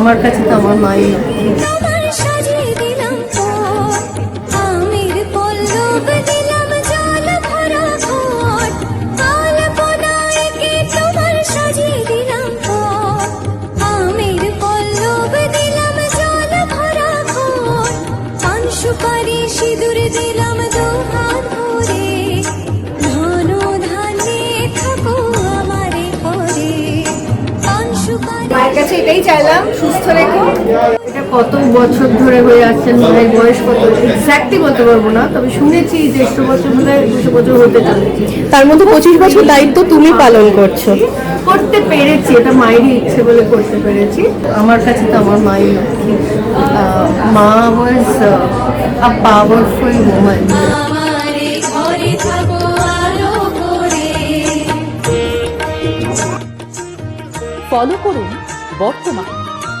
আমার কাছে তো আমার মাই। লক্ষ্মী তোমার সাজিয়ে কাছে এটাই চাইলাম সুস্থ রেখো। এটা কত বছর ধরে হয়ে আসছেন মায়ের বয়স কত? এক্স্যাক্টলি বলতে পারব না তবে শুনেছি দেড়শো বছর হলে দুশো বছর হতে চলেছে। তার মধ্যে পঁচিশ বছর দায়িত্ব তুমি পালন করছ। করতে পেরেছি এটা মায়েরই ইচ্ছে বলে করতে পেরেছি। আমার কাছে তো আমার মাই লক্ষ্মী। মা was a powerful woman follow করুন বর্তমান